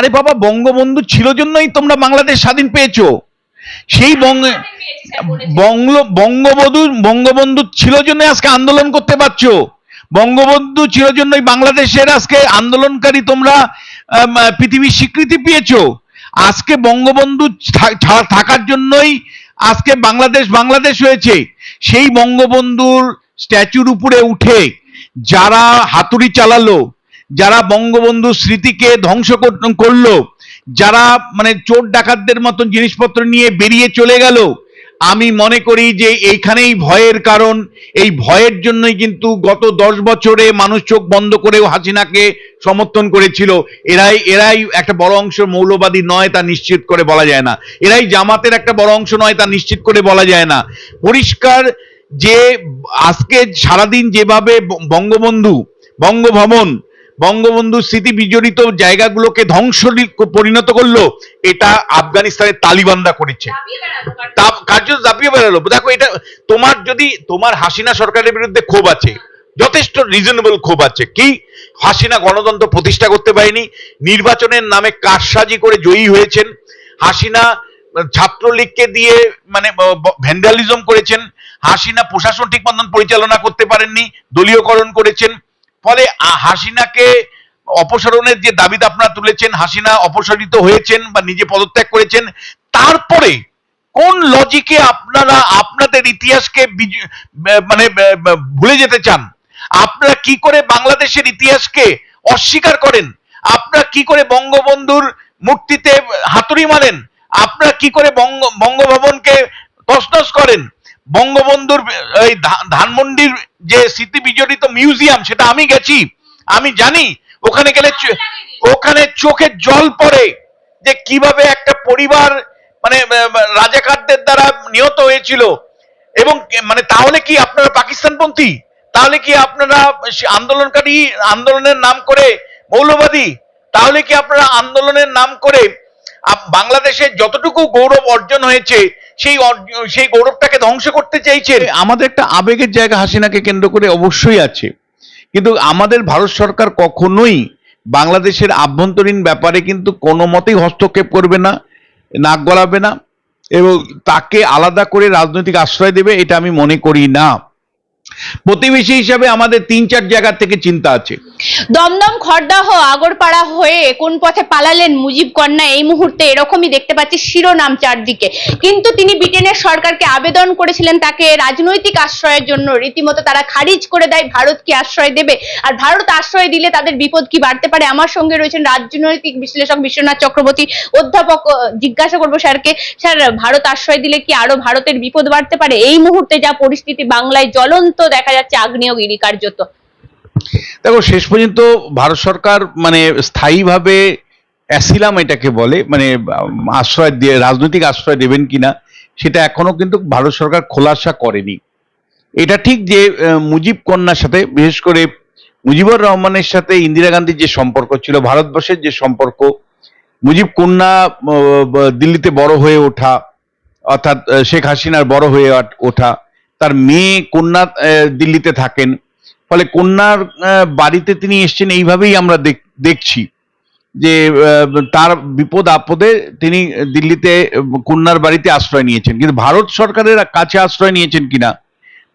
আরে বাবা বঙ্গবন্ধু ছিল জন্যই তোমরা বাংলাদেশ স্বাধীন পেয়েছ। সেই বঙ্গ বঙ্গ বঙ্গবন্ধু বঙ্গবন্ধু ছিল জন্য আজকে আন্দোলন করতে পারছ। বঙ্গবন্ধু ছিল জন্যই বাংলাদেশের আজকে আন্দোলনকারী তোমরা পৃথিবীর স্বীকৃতি পেয়েছ। আজকে বঙ্গবন্ধু থাকার জন্যই আজকে বাংলাদেশ বাংলাদেশ হয়েছে। সেই বঙ্গবন্ধুর স্ট্যাচুর উপরে উঠে যারা হাতুড়ি চালালো যারা বঙ্গবন্ধুর স্মৃতিকে ধ্বংস কর- করল, যারা মানে চোর ডাকাতদের মতন জিনিসপত্র নিয়ে বেরিয়ে চলে গেল, আমি মনে করি যে এইখানেই ভয়ের কারণ। এই ভয়ের জন্যই কিন্তু গত দশ বছরে মানুষ চোখ বন্ধ করেও হাসিনাকে সমর্থন করেছিল। এরাই এরাই একটা বড় অংশ মৌলবাদী নয় তা নিশ্চিত করে বলা যায় না। এরাই জামাতের একটা বড় অংশ নয় তা নিশ্চিত করে বলা যায় না। পরিষ্কার যে আজকে সারাদিন যেভাবে বঙ্গবন্ধু, বঙ্গভবন বঙ্গবন্ধু স্মৃতি বিজড়িত জায়গাগুলোকে ধ্বংস পরিণত করল, এটা আফগানিস্তানের তালিবানরা করেছে। কার্য দাপিয়ে বেরোলো দেখো, এটা তোমার যদি, তোমার হাসিনা সরকারের বিরুদ্ধে ক্ষোভ আছে, যথেষ্ট রিজনেবল ক্ষোভ আছে। কি? হাসিনা গণতন্ত্র প্রতিষ্ঠা করতে পারেনি, নির্বাচনের নামে কারসাজি করে জয়ী হয়েছেন, হাসিনা ছাত্রলীগকে দিয়ে মানে ভ্যান্ডালিজম করেছেন, হাসিনা প্রশাসন ঠিক মতন পরিচালনা করতে পারেননি, দলীয়করণ করেছেন ফলে হাসিনাকে অপসারণের যে দাবিটা আপনারা তুলেছেন, হাসিনা অপসারিত হয়েছেন বা নিজে পদত্যাগ করেছেন, তারপরে কোন লজিকে আপনারা আপনাদের ইতিহাসকে মানে ভুলে যেতে চান? আপনারা কি করে বাংলাদেশের ইতিহাসকে অস্বীকার করেন? আপনারা কি করে বঙ্গবন্ধুর মূর্তিতে হাতুড়ি মারেন? আপনারা কি করে বঙ্গ, বঙ্গভবনকে তসনস করেন? বঙ্গবন্ধুর, এই ধানমন্ডির যে স্মৃতি বিজড়িত মিউজিয়াম, সেটা আমি গেছি। আমি জানি, ওখানে গেলে ওখানে চোখে জল পড়ে যে কীভাবে একটা পরিবার মানে রাজাকারদের দ্বারা নিহত হয়েছিল। এবং মানে তাহলে কি আপনারা পাকিস্তানপন্থী? তাহলে কি আপনারা আন্দোলনকারী, আন্দোলনের নাম করে মৌলবাদী? তাহলে কি আপনারা আন্দোলনের নাম করে বাংলাদেশে যতটুকু গৌরব অর্জন হয়েছে সেই সেই গৌরবটাকে ধ্বংস করতে চাইছে আমাদের একটা আবেগের জায়গা হাসিনাকে কেন্দ্র করে অবশ্যই আছে। কিন্তু আমাদের ভারত সরকার কখনোই বাংলাদেশের আভ্যন্তরীণ ব্যাপারে কিন্তু কোনো মতেই হস্তক্ষেপ করবে না, নাক গলাবে না, এবং তাকে আলাদা করে রাজনৈতিক আশ্রয় দেবে, এটা আমি মনে করি না। প্রতিবেশী হিসাবে আমাদের তিন চার জায়গা থেকে চিন্তা আছে। দমদম, খড়দাহ, আগরপাড়া হয়ে কোন পথে পালালেন মুজিব কন্যা, এই মুহূর্তে এরকমই দেখতে পাচ্ছি শিরোনাম চারদিকে। কিন্তু তিনি ব্রিটেনের সরকারকে আবেদন করেছিলেন তাকে রাজনৈতিক আশ্রয়ের জন্য। রীতিমতো তারা খারিজ করে দেয় ভারত কি আশ্রয় দেবে। আর ভারত আশ্রয় দিলে তাদের বিপদ কি বাড়তে পারে? আমার সঙ্গে রয়েছেন রাজনৈতিক বিশ্লেষক বিশ্বনাথ চক্রবর্তী, অধ্যাপক জিজ্ঞাসা করব স্যারকে, স্যার, ভারত আশ্রয় দিলে কি আরও ভারতের বিপদ বাড়তে পারে? এই মুহূর্তে যা পরিস্থিতি, বাংলায় জ্বলন্ত দেখা যাচ্ছে আগ্নেয়গিরি কার্যত। দেখো, শেষ পর্যন্ত ভারত সরকার মানে স্থায়ীভাবে অ্যাসিলাম এটাকে বলে মানে আশ্রয় দিয়ে, রাজনৈতিক আশ্রয় দেবেন কিনা, সেটা এখনও কিন্তু ভারত সরকার খোলাসা করেনি। এটা ঠিক যে মুজিব কন্যার সাথে, বিশেষ করে মুজিবুর রহমানের সাথে ইন্দিরা গান্ধীর যে সম্পর্ক ছিল, ভারতবর্ষের যে সম্পর্ক, মুজিব কন্যা দিল্লিতে বড় হয়ে ওঠা, অর্থাৎ শেখ হাসিনার বড় হয়ে ওঠা, তার মেয়ে কন্যা দিল্লিতে থাকেন ফলে কন্যার বাড়িতে তিনি এসছেন, এইভাবেই আমরা দেখ- দেখছি যে তার বিপদ আপদে তিনি দিল্লিতে, কন্যার বাড়িতে আশ্রয় নিয়েছেন। কিন্তু ভারত সরকারের কাছে আশ্রয় নিয়েছেন কিনা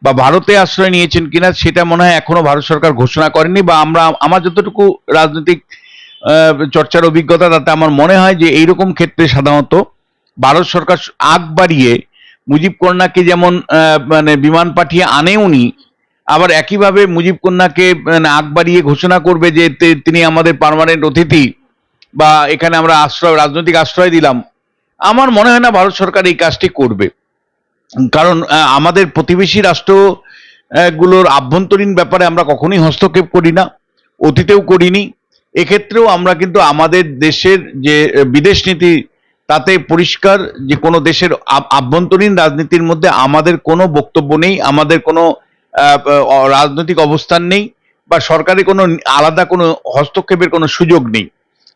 বা ভারতে আশ্রয় নিয়েছেন কিনা, সেটা মনে হয় এখনও ভারত সরকার ঘোষণা করেনি বা আমরা, আমার যতটুকু রাজনৈতিক চর্চার অভিজ্ঞতা, তাতে আমার মনে হয় যে এইরকম ক্ষেত্রে সাধারণত ভারত সরকার আগ বাড়িয়ে মুজিব কন্যাকে যেমন মানে বিমান পাঠিয়ে আনেওনি আবার একইভাবে মুজিব কন্যাকে আগ বাড়িয়ে ঘোষণা করবে যে তিনি আমাদের পার্মানেন্ট অতিথি বা এখানে আমরা আশ্রয়, রাজনৈতিক আশ্রয় দিলাম। আমার মনে হয় না ভারত সরকার এই কাজটি করবে। কারণ আমাদের প্রতিবেশী রাষ্ট্রগুলোর আভ্যন্তরীণ ব্যাপারে আমরা কখনোই হস্তক্ষেপ করি না, অতীতেও করিনি। এক্ষেত্রেও আমরা কিন্তু আমাদের দেশের যে বিদেশ নীতি, তাতে পরিষ্কার যে কোনো দেশের আভ্যন্তরীণ রাজনীতির মধ্যে আমাদের কোনো বক্তব্য নেই, আমাদের কোনো রাজনৈতিক অবস্থান নেই বা সরকারি কোনো আলাদা কোনো হস্তক্ষেপের কোনো সুযোগ নেই।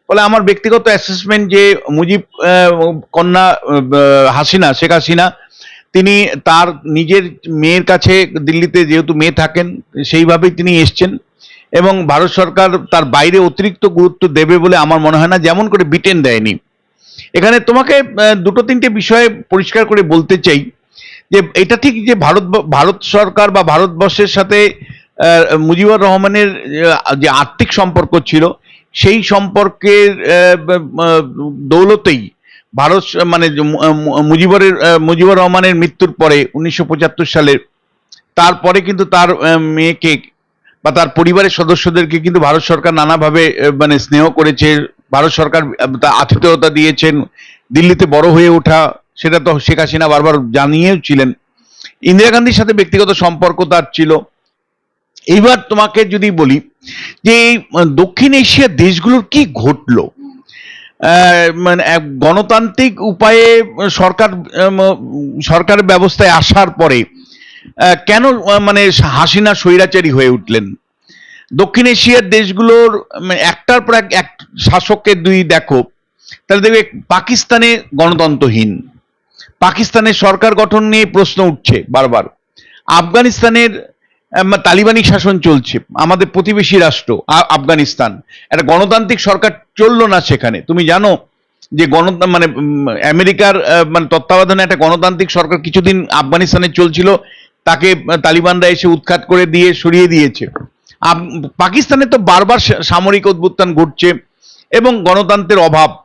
ফলে আমার ব্যক্তিগত অ্যাসেসমেন্ট যে মুজিব কন্যা হাসিনা, শেখ হাসিনা, তিনি তার নিজের মেয়ের কাছে দিল্লিতে যেহেতু মেয়ে থাকেন, সেইভাবেই তিনি এসছেন এবং ভারত সরকার তার বাইরে অতিরিক্ত গুরুত্ব দেবে বলে আমার মনে হয় না, যেমন করে ব্রিটেন দেয়নি। এখানে তোমাকে দুটো তিনটে বিষয়ে পরিষ্কার করে বলতে চাই। যে এটা ঠিক যে ভারত ভারত সরকার বা ভারতবর্ষের সাথে মুজিবুর রহমানের যে আর্থিক সম্পর্ক ছিল, সেই সম্পর্কের দৌলতেই ভারত মানে মুজিবরের মুজিবুর রহমানের মৃত্যুর পরে উনিশশো পঁচাত্তর সালে তারপরে কিন্তু তার মেয়েকে বা তার পরিবারের সদস্যদেরকে কিন্তু ভারত সরকার নানাভাবে মানে স্নেহ করেছে। ভারত সরকার আতিথেয়তা দিয়েছেন। দিল্লিতে বড় হয়ে ওঠা সেটা তো শেখ হাসিনা বারবার জানিয়েও ছিলেন ইন্দিরা গান্ধীর সাথে ব্যক্তিগত সম্পর্ক তার ছিল। এইবার তোমাকে যদি বলি যে দক্ষিণ এশিয়ার দেশগুলোর কি ঘটলো? মানে গণতান্ত্রিক উপায়ে সরকার সরকার ব্যবস্থায় আসার পরে কেন মানে হাসিনা স্বৈরাচারী হয়ে উঠলেন? দক্ষিণ এশিয়ার দেশগুলোর একটার পর এক শাসকের দুই দেখো, তাহলে দেখবে পাকিস্তানে গণতন্ত্রহীন। পাকিস্তানের সরকার গঠন নিয়ে প্রশ্ন উঠছে বারবার। আফগানিস্তানের তালিবানি শাসন চলছে, আমাদের প্রতিবেশী রাষ্ট্র আফগানিস্তান। একটা গণতান্ত্রিক সরকার চলল না সেখানে। তুমি জানো যে গণ মানে আমেরিকার মানে তত্ত্বাবধানে একটা গণতান্ত্রিক সরকার কিছুদিন আফগানিস্তানে চলছিল, তাকে তালিবানরা এসে উৎখাত করে দিয়ে সরিয়ে দিয়েছে। পাকিস্তানে তো বারবার সামরিক অভ্যুত্থান ঘটছে এবং গণতন্ত্রের অভাব।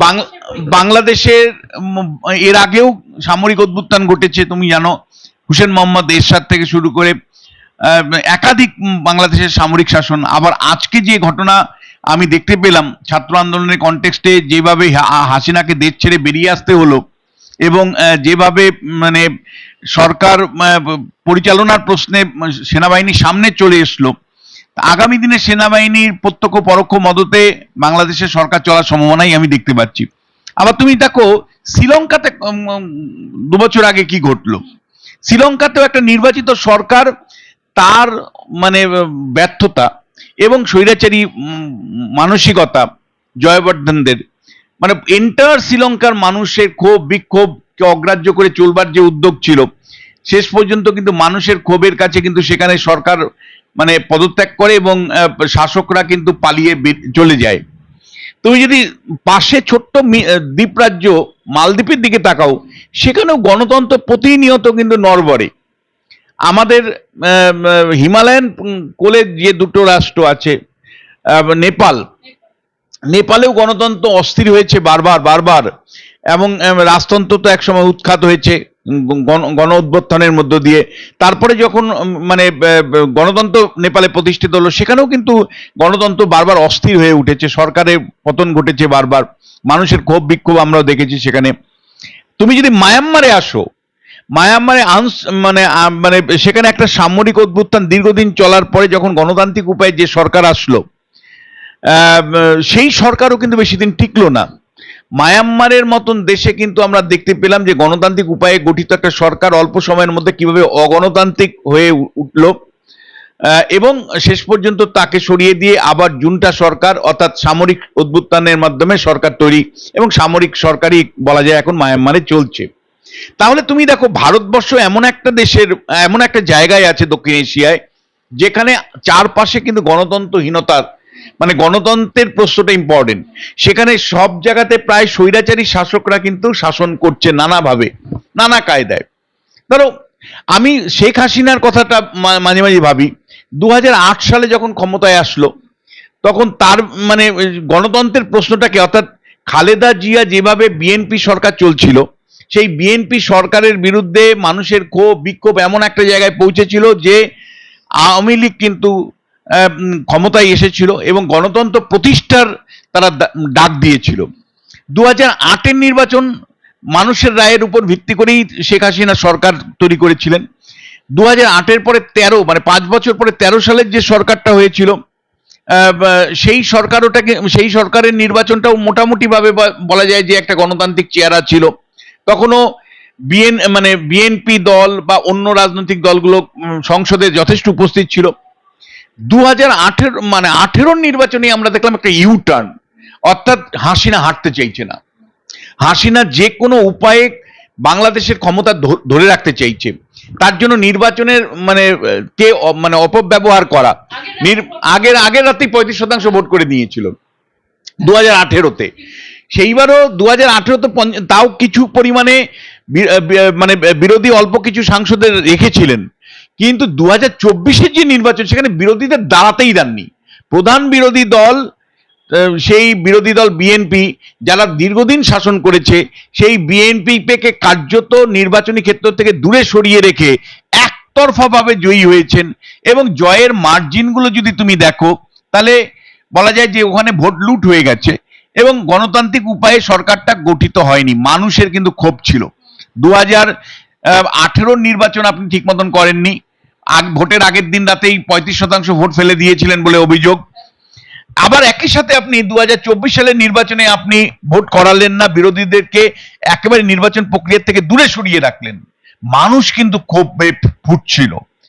বাং- বাংলাদেশের এর আগেও সামরিক অভ্যুত্থান ঘটেছে, তুমি জানো। হুসেন মোহাম্মদ এরশাদ থেকে শুরু করে একাধিক বাংলাদেশের সামরিক শাসন। আবার আজকে যে ঘটনা আমি দেখতে পেলাম, ছাত্র আন্দোলনের কনটেক্সটে যেভাবে হাসিনাকে দেশ ছেড়ে বেরিয়ে আসতে হলো এবং যেভাবে মানে সরকার পরিচালনার প্রশ্নে সেনাবাহিনীর সামনে চলে এসলো। আগামী দিনে সেনাবাহিনীর প্রত্যক্ষ পরোক্ষ মদতে বাংলাদেশের সরকার চলার সম্ভাবনাই আমি দেখতে পাচ্ছি। আবার তুমি দেখো, শ্রীলঙ্কাতে দু বছর আগে কি ঘটলো? শ্রীলঙ্কাতেও একটা নির্বাচিত সরকার, তার মানে ব্যর্থতা এবং স্বৈরাচারী মানসিকতা জয়বর্ধনদের। মানে এন্টার শ্রীলঙ্কার মানুষের ক্ষোভ, বিক্ষোভকে অগ্রাহ্য করে চলবার যে উদ্যোগ ছিল, শেষ পর্যন্ত কিন্তু মানুষের ক্ষোভের কাছে কিন্তু সেখানে সরকার মানে পদত্যাগ করে এবং শাসকরা কিন্তু পালিয়ে চলে যায়। তুমি যদি পাশে ছোট্ট দ্বীপরাজ্য মালদ্বীপের দিকে তাকাও, সেখানেও গণতন্ত্র প্রতিনিয়ত কিন্তু নরবরে আমাদের হিমালয়ান কোলে যে দুটো রাষ্ট্র আছে নেপাল, নেপালেও গণতন্ত্র অস্থির হয়েছে বারবার বারবার, এবং রাজতন্ত্র তো একসময় উৎখাত হয়েছে। গণ- উদ্বোধনের মধ্য দিয়ে। তারপরে যখন মানে গণতন্ত্র নেপালে প্রতিষ্ঠিত হলো, সেখানেও কিন্তু গণতন্ত্র বারবার অস্থির হয়ে উঠেছে। সরকারের পতন ঘটেছে বারবার। মানুষের ক্ষোভ, বিক্ষোভ আমরাও দেখেছি সেখানে। তুমি যদি মায়ানমারে আসো, মায়ানমারে আনস মানে মানে সেখানে একটা সামরিক অভ্যুত্থান দীর্ঘদিন চলার পরে যখন গণতান্ত্রিক উপায়ে যে সরকার আসলো সেই সরকারও কিন্তু বেশি দিন টিকলো না। মায়ানমারের মতন দেশে কিন্তু আমরা দেখতে পেলাম যে গণতান্ত্রিক উপায়ে গঠিত একটা সরকার অল্প সময়ের মধ্যে কীভাবে অগণতান্ত্রিক হয়ে উঠল। এবং শেষ পর্যন্ত তাকে সরিয়ে দিয়ে আবার জুনটা সরকার অর্থাৎ সামরিক অভ্যুত্থানের মাধ্যমে সরকার তৈরি এবং সামরিক সরকারই বলা যায় এখন মায়ানমারে চলছে। তাহলে তুমি দেখো, ভারতবর্ষ এমন একটা দেশের, এমন একটা জায়গায় আছে দক্ষিণ এশিয়ায়, যেখানে চারপাশে কিন্তু গণতন্ত্রহীনতার মানে গণতন্ত্রের প্রশ্নটা ইম্পর্টেন্ট সেখানে সব জায়গাতে প্রায় স্বৈরাচারী শাসকরা কিন্তু শাসন করছে নানাভাবে, নানা কায়দায়। ধরো, আমি শেখ হাসিনার কথাটা মাঝে মাঝে ভাবি। দু হাজার আট সালে যখন ক্ষমতায় আসলো, তখন তার মানে গণতন্ত্রের প্রশ্নটাকে অর্থাৎ খালেদা জিয়া যেভাবে বিএনপি সরকার চলছিল, সেই বিএনপি সরকারের বিরুদ্ধে মানুষের ক্ষোভ, বিক্ষোভ এমন একটা জায়গায় পৌঁছেছিল যে আওয়ামী লীগ কিন্তু ক্ষমতায় এসেছিল এবং গণতন্ত্র প্রতিষ্ঠার তারা ডাক দিয়েছিল। দু হাজার আটের নির্বাচন মানুষের রায়ের উপর ভিত্তি করেই শেখ হাসিনা সরকার তৈরি করেছিলেন। দু হাজার আটের পরে তেরো মানে পাঁচ বছর পরে তেরো সালের যে সরকারটা হয়েছিল সেই সরকার ওটাকে সেই সরকারের নির্বাচনটাও মোটামুটিভাবে বলা যায় যে একটা গণতান্ত্রিক চেহারা ছিল। তখনও বিএন মানে বিএনপি দল বা অন্য রাজনৈতিক দলগুলো সংসদে যথেষ্ট উপস্থিত ছিল। দু হাজার আঠেরো মানে আঠেরোর নির্বাচনে আমরা দেখলাম একটা ইউ টার্ন অর্থাৎ হাসিনা হাঁটতে চাইছে না। হাসিনা যে কোনো উপায়ে বাংলাদেশের ক্ষমতা ধরে রাখতে চাইছে। তার জন্য নির্বাচনের মানে কে মানে অপব্যবহার করা। আগের আগের রাতেই পঁয়ত্রিশ শতাংশ ভোট করে নিয়েছিল দু হাজার আঠেরোতে। সেইবারও দু হাজার আঠেরোতে তাও কিছু পরিমাণে মানে বিরোধী অল্প কিছু সাংসদের রেখেছিলেন। কিন্তু দু হাজার চব্বিশের যে নির্বাচন, সেখানে বিরোধীদের দাঁড়াতেই দেননি। প্রধান বিরোধী দল সেই বিরোধী দল বিএনপি যারা দীর্ঘদিন শাসন করেছে, সেই বিএনপি কে কার্যত নির্বাচনী ক্ষেত্র থেকে দূরে সরিয়ে রেখে একতরফাভাবে জয়ী হয়েছেন। এবং জয়ের মার্জিনগুলো যদি তুমি দেখো, তাহলে বলা যায় যে ওখানে ভোট লুট হয়ে গেছে। এবং গণতান্ত্রিক উপায়ে সরকারটা গঠিত হয়নি, মানুষের কিন্তু ক্ষোভ ছিল। দু হাজার নির্বাচন আপনি ঠিক মতন করেননি আগ ভোটের আগের দিন রাতেই পঁয়ত্রিশ শতাংশ ভোট ফেলে দিয়েছিলেন বলে অভিযোগ। আবার একই সাথে আপনি দু হাজার চব্বিশ সালের নির্বাচনে আপনি ভোট করালেন না, বিরোধীদেরকে একেবারে নির্বাচন প্রক্রিয়া থেকে দূরে সরিয়ে রাখলেন। মানুষ কিন্তু ক্ষোভে ফুটছিল।